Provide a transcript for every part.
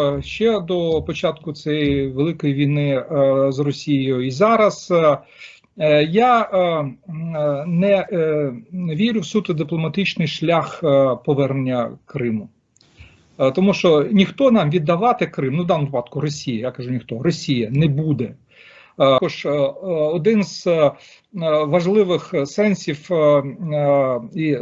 е, ще до початку цієї великої війни е, з Росією і зараз. е, Я не вірю в суто дипломатичний шлях повернення Криму. Тому що ніхто нам віддавати Крим, ну в даному випадку Росія, я кажу ніхто, Росія не буде. Також один з важливих сенсів і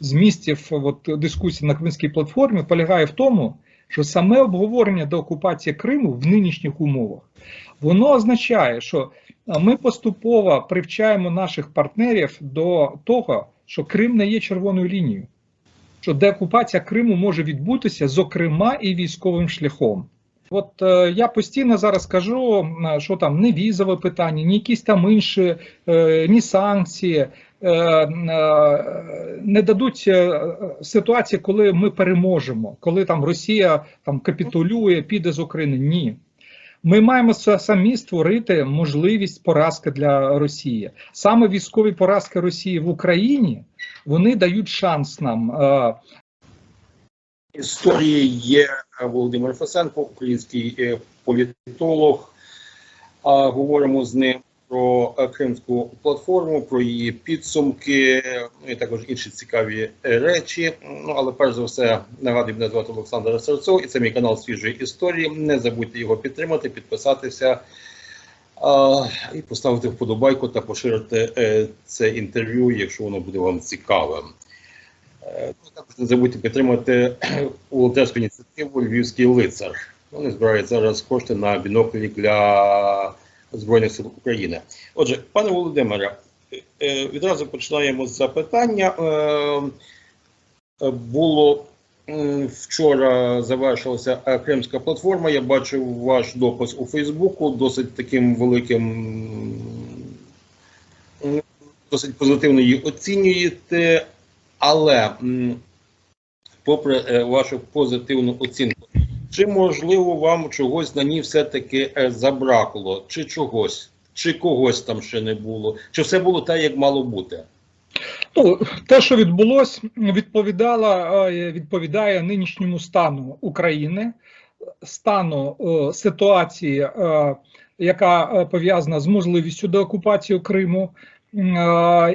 змістів от, дискусії на Кримській платформі полягає в тому, що саме обговорення деокупації Криму в нинішніх умовах воно означає, що ми поступово привчаємо наших партнерів до того, що Крим не є червоною лінією, що деокупація Криму може відбутися, зокрема, і військовим шляхом. От е, я постійно зараз кажу, що там не візове питання, ні якісь там інші, е, ні санкції не дадуть е, ситуації, коли ми переможемо, коли там Росія там капітулює, піде з України. Ні. Ми маємо самі створити можливість поразки для Росії. Саме військові поразки Росії в Україні вони дають шанс нам е, історії є е, Володимир Фесенко, український е, політолог. Говоримо з ним про е, Кримську платформу, про її підсумки, ну і також інші цікаві е, речі. Ну але перш за все нагадую, мене звати Олександр Серцов, і це мій канал свіжої історії. Не забудьте його підтримати, підписатися. А, і поставити вподобайку та поширити е, це інтерв'ю, якщо воно буде вам цікавим. Ну, Також не забудьте підтримати волонтерську ініціативу Львівський лицар. Вони збирають зараз кошти на біноклі для Збройних сил України. Отже, пане Володимире, е, е, відразу починаємо з запитання. Е, Було вчора завершилася Кримська платформа. Я бачив ваш допис у Фейсбуку, досить таким великим досить позитивно її оцінюєте. Але попри вашу позитивну оцінку, чи можливо вам чогось на ній все-таки е, забракло, чи чогось, чи когось там ще не було, чи все було так, як мало бути? Ну, те, що відбулось, відповідало, е, відповідає нинішньому стану України, стану е, ситуації, яка пов'язана з можливістю деокупації Криму.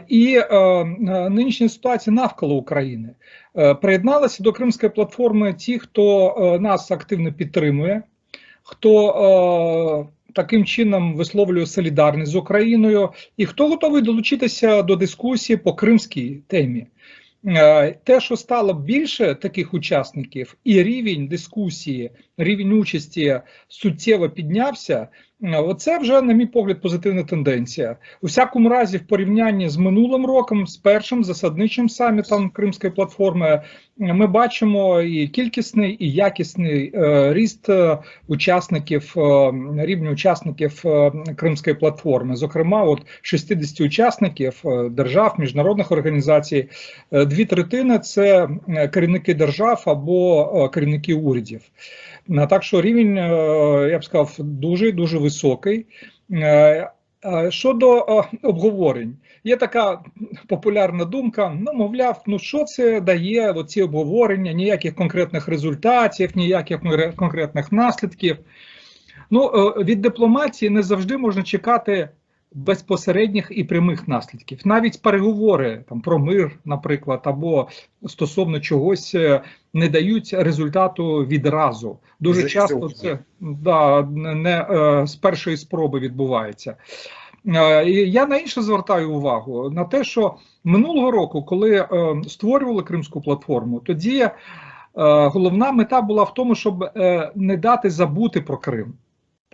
І е, нинішня ситуація навколо України приєдналися до Кримської платформи ті, хто е, нас активно підтримує, хто е, таким чином висловлює солідарність з Україною, і хто готовий долучитися до дискусії по кримській темі. Е, Те, що стало більше таких учасників, і рівень дискусії, рівень участі суттєво піднявся. Е, Оце вже, на мій погляд, позитивна тенденція. У всякому разі, в порівнянні з минулим роком, з першим засадничим самітом Кримської платформи, ми бачимо і кількісний, і якісний е, ріст е, учасників е, рівня учасників е, Кримської платформи. Зокрема, от 60 учасників е, держав, міжнародних організацій, е, дві третини це е, керівники держав або е, керівники урядів. Е, Так що рівень, е, я б сказав, дуже дуже високий. Щодо обговорень, є така популярна думка: ну, мовляв, ну що це дає оці обговорення, ніяких конкретних результатів, ніяких конкретних наслідків. Ну, е, від дипломатії не завжди можна чекати безпосередніх і прямих наслідків. Навіть переговори там про мир, наприклад, або стосовно чогось е, не дають результату відразу. Дуже Вже часто це да, не, не е, з першої спроби відбувається. Е, Я на інше звертаю увагу на те, що минулого року, коли створювали Кримську платформу, тоді головна мета була в тому, щоб не дати забути про Крим.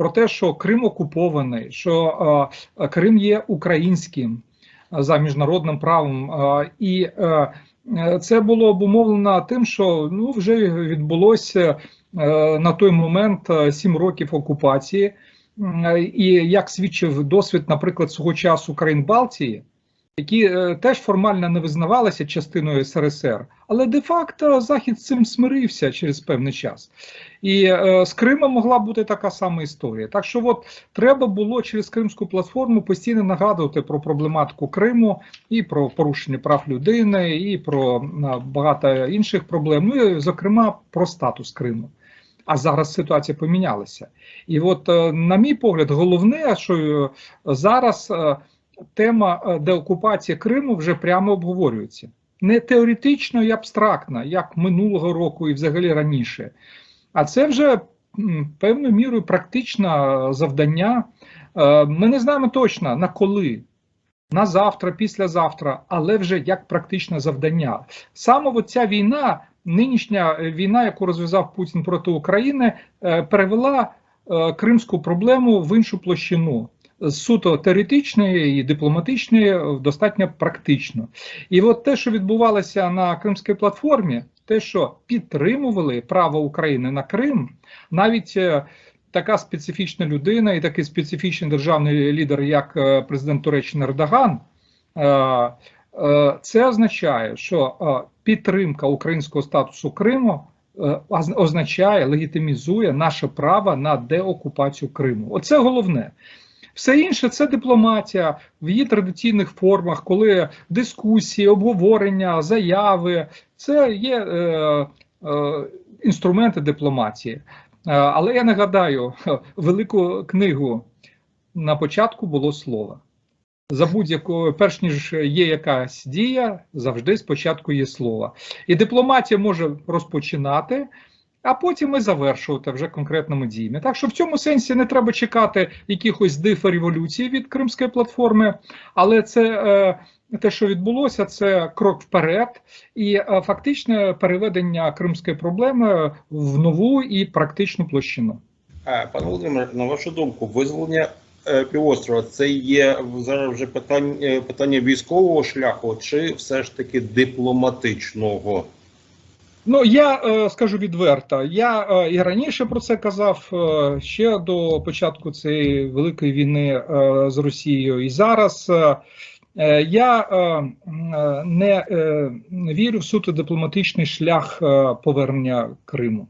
Про те, що Крим окупований, що Крим є українським за міжнародним правом, і це було обумовлено тим, що ну вже відбулося на той момент сім років окупації. І як свідчив досвід, наприклад, свого часу країн Балтії, які е, теж формально не визнавалися частиною СРСР, але де-факто Захід з цим смирився через певний час. І е, з Кримом могла бути така сама історія. Так що, от треба було через Кримську платформу постійно нагадувати про проблематику Криму і про порушення прав людини, і про е, багато інших проблем. Ну і зокрема про статус Криму. А зараз ситуація помінялася. І от, на мій погляд, головне, що зараз тема е, деокупації Криму вже прямо обговорюється. Не теоретично і абстрактно, як минулого року і взагалі раніше. А це вже певною мірою практичне завдання. Е, Ми не знаємо точно на коли. На завтра, післязавтра, але вже як практичне завдання. Саме ця війна, нинішня війна, яку розв'язав Путін проти України, е, перевела кримську проблему в іншу площину. З суто теоретичної і дипломатичної в достатньо практично. І от те, що відбувалося на Кримській платформі, те, що підтримували право України на Крим, навіть е, така специфічна людина і такий специфічний державний лідер, як е, президент Туреччини Ердоган, е, е, це означає, що е, підтримка українського статусу Криму е, оз- означає, легітимізує наше право на деокупацію Криму. Оце головне. Все інше це дипломатія в її традиційних формах, коли дискусії, обговорення, заяви це є е, е, інструменти дипломатії. Е, Але я нагадаю велику книгу на початку було слово. За будь-якою, перш ніж є якась дія, завжди спочатку є слово. І дипломатія може розпочинати, а потім і завершувати вже конкретними діями. Так що в цьому сенсі не треба чекати якихось диф революції від Кримської платформи, але це е, те, що відбулося, це крок вперед і е, фактичне переведення кримської проблеми в нову і практичну площину. Е, Пане Володимир, на вашу думку, визволення е, півострова це є зараз вже питання, е, питання військового шляху чи все ж таки дипломатичного? Ну я е, скажу відверто. Я е, і раніше про це казав е, ще до початку цієї великої війни е, з Росією, і зараз. Е, е, я е, е, не е, вірю в суто дипломатичний шлях е, повернення Криму.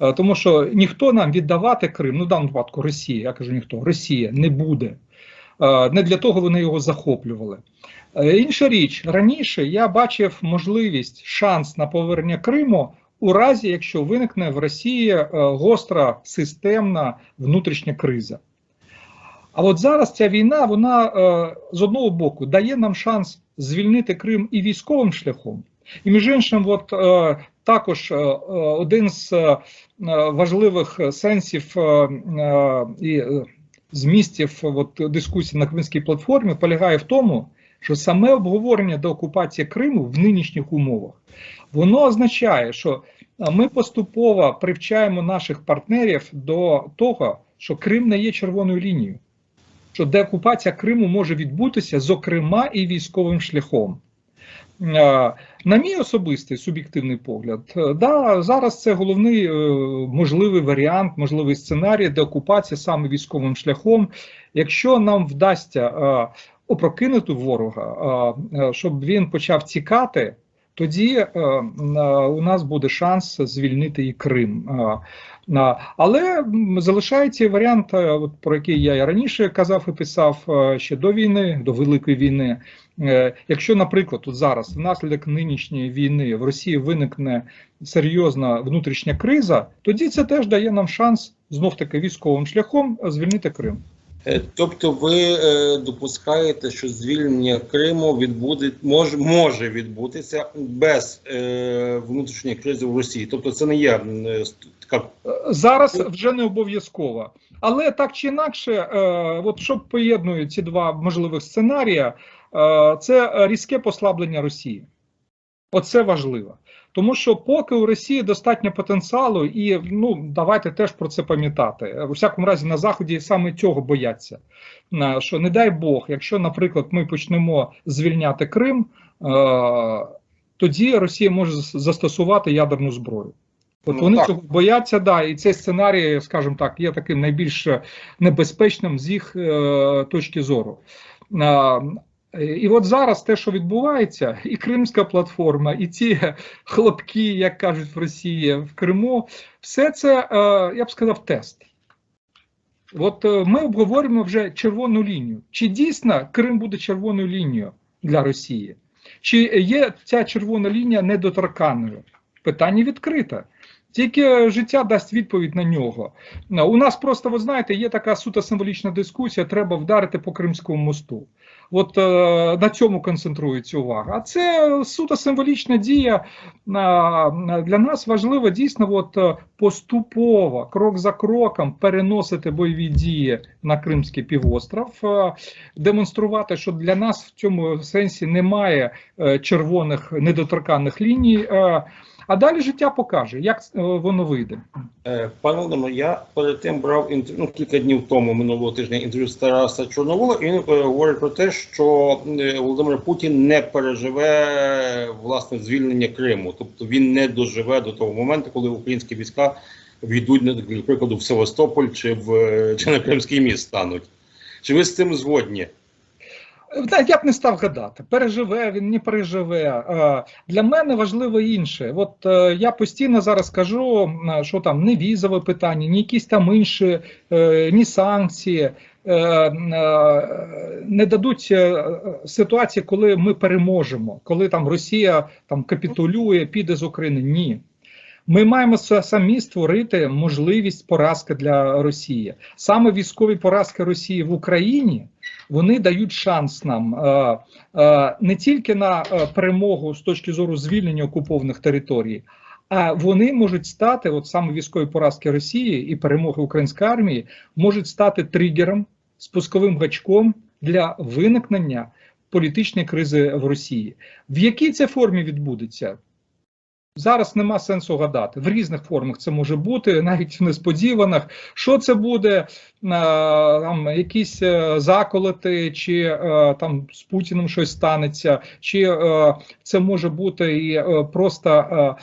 Е, Тому що ніхто нам віддавати Крим, ну в даному випадку Росія, я кажу ніхто, Росія не буде. Е, Не для того вони його захоплювали. Е, Інша річ, раніше я бачив можливість, шанс на повернення Криму у разі, якщо виникне в Росії е, гостра системна внутрішня криза. А от зараз ця війна, вона з одного боку дає нам шанс звільнити Крим і військовим шляхом. І між іншим, от також один з важливих сенсів і змістів от, дискусії на Кримській платформі полягає в тому, що саме обговорення до окупації Криму в нинішніх умовах воно означає, що ми поступово привчаємо наших партнерів до того, що Крим не є червоною лінією, що деокупація Криму може відбутися, зокрема, і військовим шляхом. Е, На мій особистий суб'єктивний погляд, е, да, зараз це головний е, можливий варіант, можливий сценарій деокупації саме військовим шляхом. Якщо нам вдасться опрокинути ворога, щоб він почав тікати, тоді у нас буде шанс звільнити і Крим. Але залишається варіант, про який я і раніше казав і писав ще до війни, до Великої війни. Е, Якщо, наприклад, тут зараз внаслідок нинішньої війни в Росії виникне серйозна внутрішня криза, тоді це теж дає нам шанс знов таки військовим шляхом звільнити Крим. Е, Тобто ви е, допускаєте, що звільнення Криму відбуде може, може відбутися без е, внутрішньої кризи в Росії. Тобто це не є така Зараз вже не обов'язково. Але так чи інакше, е, от що поєднує ці два можливих сценарія, це різке послаблення Росії. Оце важливо. Тому що поки у Росії достатньо потенціалу, і ну давайте теж про це пам'ятати. У всякому разі, на заході саме цього бояться. Е, Що не дай Бог, якщо, наприклад, ми почнемо звільняти Крим, е, тоді Росія може застосувати ядерну зброю. От Ну, вони так. цього бояться, да, і цей сценарій, скажімо так, є таким найбільш небезпечним з їх е, точки зору. А, і от зараз те, що відбувається, і Кримська платформа, і ці хлопки, як кажуть в Росії, в Криму, все це, е, я б сказав, тест. От е, ми обговорюємо вже червону лінію. Чи дійсно Крим буде червоною лінією для Росії? Чи є ця червона лінія недоторканною? Питання відкрите. Тільки життя дасть відповідь на нього. Е, У нас просто, ви знаєте, є така суто символічна дискусія: треба вдарити по Кримському мосту. От е, на цьому концентрується увага. А це суто символічна дія. Е, для нас важливо дійсно от, е, поступово, крок за кроком, переносити бойові дії на Кримський півостров, е, демонструвати, що для нас в цьому сенсі немає е, червоних недоторканних ліній. е, а далі життя покаже, як е, воно вийде. Е, Пане Володимире, я перед тим брав інтерв'ю ну, кілька днів тому минулого тижня інтерв'ю Тараса Чорновола, і він говорить про те, е, Володимир Путін не переживе власне звільнення Криму, тобто він не доживе до того моменту, коли українські війська війдуть, наприклад, в Севастополь чи в е, чи на Кримський міст стануть. Чи ви з цим згодні? Я б не став гадати, переживе він, не переживе. Е, Для мене важливо інше. От е, я постійно зараз кажу, е, що там не візове питання, ні якісь там інші, е, ні санкції. Е, е, Не дадуть е, ситуації, коли ми переможемо, коли там Росія там капітулює, піде з України. Ні. Ми маємо самі створити можливість поразки для Росії. Саме військові поразки Росії в Україні вони дають шанс нам не тільки на перемогу з точки зору звільнення окупованих територій, а вони можуть стати, от саме військові поразки Росії і перемоги української армії, можуть стати тригером, спусковим гачком для виникнення політичної кризи в Росії. В якій це формі відбудеться? Зараз нема сенсу гадати. В різних формах це може бути, навіть в несподіваних. Що це буде? Е, Там якісь е, заколоти, чи е, там з Путіним щось станеться, чи це може бути і просто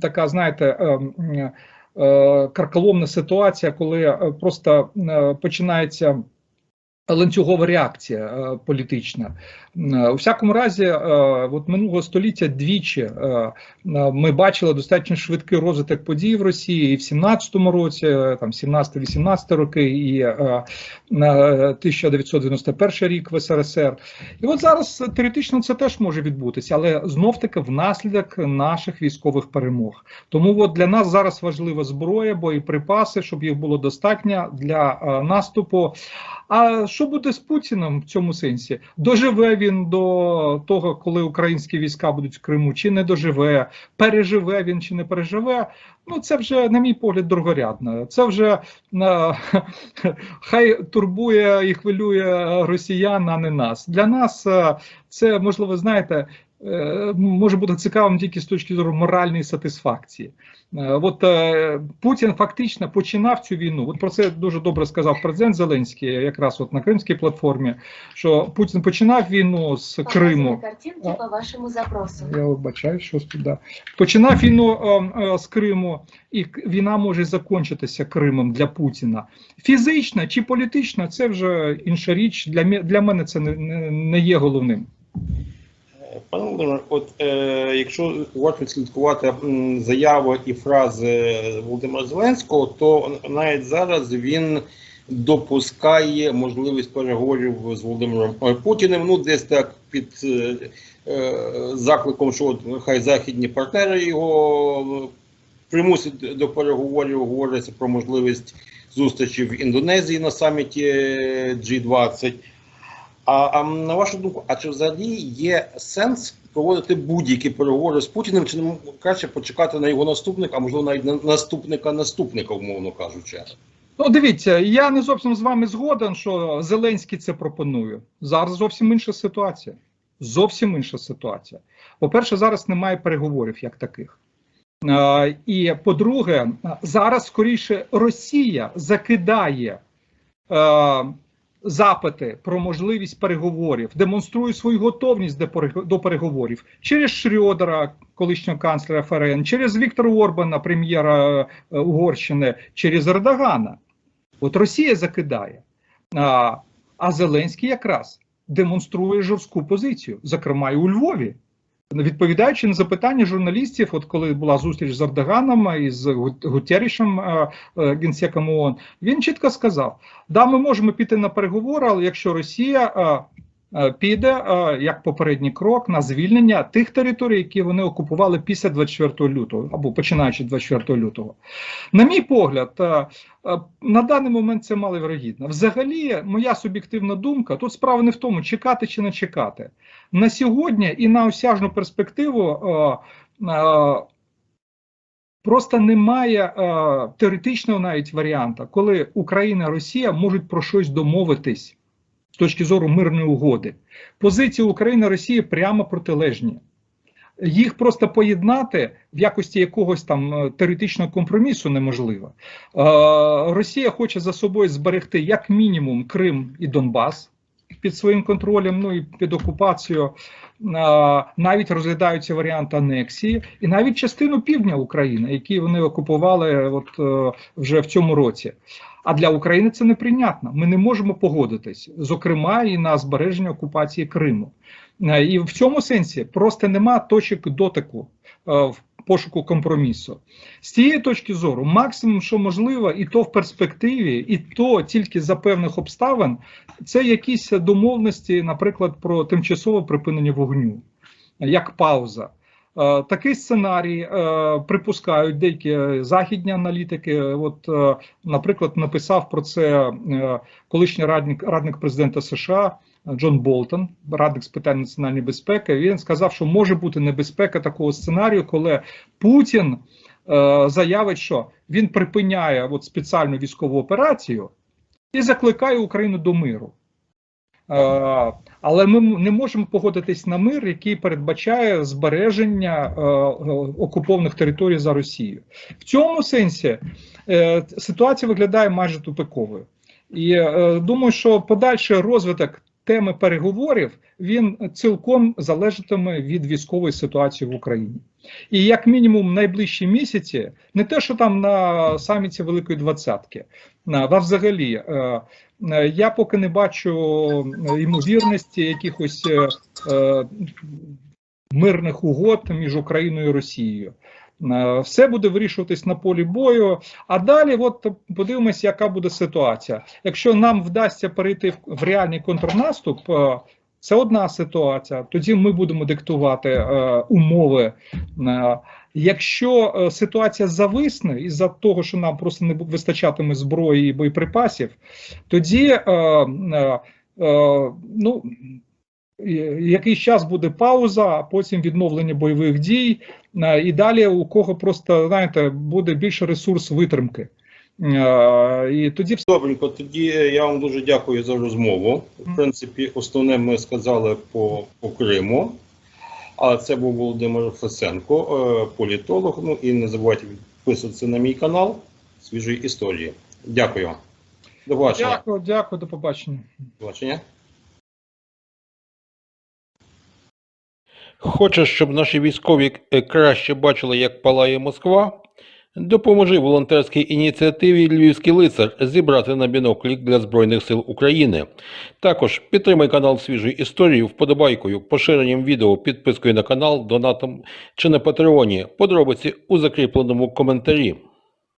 така, знаєте, е, м, е, карколомна ситуація, коли е, просто е, починається. Ланцюгова реакція е, політична Е, у всякому разі, е, от минулого століття двічі ми бачили достатньо швидкий розвиток подій в Росії і в 17-му році, там 17-18 роки, і е, е, 1991 рік в СРСР. І от зараз теоретично це теж може відбутися, але знов таки внаслідок наших військових перемог. Тому от для нас зараз важлива зброя, боєприпаси, щоб їх було достатньо для наступу. А що буде з Путіним в цьому сенсі? Доживе він до того, коли українські війська будуть в Криму, чи не доживе, переживе він чи не переживе? Ну це вже, на мій погляд, другорядно. Це вже е, хай турбує і хвилює росіян, а не нас. Для нас е, це можливо, знаєте. Е, Може бути цікавим тільки з точки зору моральної сатисфакції. Е, От е, Путін фактично починав цю війну. От про це дуже добре сказав президент Зеленський, якраз от на Кримській платформі, що Путін починав війну з Криму. Картинки по вашему запросу. Я вибачаю, що туди. Починав війну е, з Криму, і війна може закінчитися Кримом для Путіна. Фізично чи політично це вже інша річ. Для, для мене це не є головним. Пане Володимире, от е, якщо уважно слідкувати заяви і фрази Володимира Зеленського, то навіть зараз він допускає можливість переговорів з Володимиром е, Путіним. Ну, десь так під е, е, закликом, що от хай західні партнери його примусять до переговорів. Говориться про можливість зустрічі в Індонезії на саміті G20. А, а на вашу думку, а чи взагалі є сенс проводити будь-які переговори з Путіним, чи не краще почекати на його наступника, а можливо навіть на наступника наступника, умовно кажучи? Ну, дивіться, я не зовсім з вами згоден, що Зеленський це пропонує. Зараз зовсім інша ситуація. Зовсім інша ситуація. По-перше, зараз немає переговорів як таких. Е, і по-друге, зараз скоріше Росія закидає е, запити про можливість переговорів, демонструє свою готовність до переговорів через Шрьодера, колишнього канцлера ФРН, через Віктора Орбана, прем'єра е, Угорщини, через Ердогана. От Росія закидає, а, а Зеленський якраз демонструє жорстку позицію, зокрема і у Львові. Відповідаючи на запитання журналістів, от коли була зустріч з Ердоганом і з Гутєрішем, е, е, генсеком ООН, він чітко сказав: да, ми можемо піти на переговори, але якщо Росія е, піде е, як попередній крок на звільнення тих територій, які вони окупували після 24 лютого або починаючи 24 лютого. На мій погляд, е, е, на даний момент це маловірогідно. Взагалі, моя суб'єктивна думка, тут справа не в тому, чекати чи не чекати. На сьогодні і на осяжну перспективу е, е, просто немає е, теоретичного навіть варіанта, коли Україна і Росія можуть про щось домовитись з точки зору мирної угоди. Позиції України Росії прямо протилежні. Їх просто поєднати в якості якогось там е, теоретичного компромісу неможливо. Е, Росія хоче за собою зберегти як мінімум Крим і Донбас під своїм контролем, ну і під окупацією. Навіть розглядаються варіанти анексії, і навіть частину півдня України, які вони окупували от е, вже в цьому році. А для України це неприйнятно. Ми не можемо погодитись, зокрема і на збереження окупації Криму. Е, І в цьому сенсі просто нема точок дотику е, в пошуку компромісу. З цієї точки зору, максимум, що можливо, і то в перспективі, і то тільки за певних обставин, це якісь домовленості, наприклад, про тимчасове припинення вогню, як пауза. Е, Такий сценарій е, припускають деякі західні аналітики. От, е, наприклад, написав про це колишній радник, радник президента США Джон Болтон, радник з питань національної безпеки. Він сказав, що може бути небезпека такого сценарію, коли Путін е, заявить, що він припиняє от спеціальну військову операцію і закликає Україну до миру. Е, але ми не можемо погодитись на мир, який передбачає збереження е, окупованих територій за Росією. В цьому сенсі е, ситуація виглядає майже тупиковою. І е, думаю, що подальший розвиток теми переговорів він цілком залежатиме від військової ситуації в Україні. І як мінімум найближчі місяці, не те, що там на саміті Великої Двадцятки, а взагалі, е, е, я поки не бачу е, ймовірності якихось мирних угод між Україною і Росією. Е, Все буде вирішуватись на полі бою. А далі, от подивимося, яка буде ситуація. Якщо нам вдасться перейти в, реальний контрнаступ, е, це одна ситуація. Тоді ми будемо диктувати е, умови. Якщо ситуація зависне із-за того, що нам просто не вистачатиме зброї і боєприпасів, тоді ну, якийсь час буде пауза, а потім відновлення бойових дій, е, і далі у кого просто знаєте буде більше ресурс витримки. Е, І тоді Добренько, тоді я вам дуже дякую за розмову. В принципі, основне ми сказали по, по Криму. А це був Володимир Фесенко, е, політолог. Ну і не забувайте підписуватися на мій канал свіжої історії. Дякую. До побачення. дякую, дякую, до побачення. До побачення. Хочеш, щоб наші військові е, краще бачили, як палає Москва? Допоможи волонтерській ініціативі Львівський лицар зібрати на біноклік для Збройних сил України. Також підтримай канал свіжої історії вподобайкою, поширенням відео, підпискою на канал, донатом чи на Патреоні. Подробиці у закріпленому коментарі.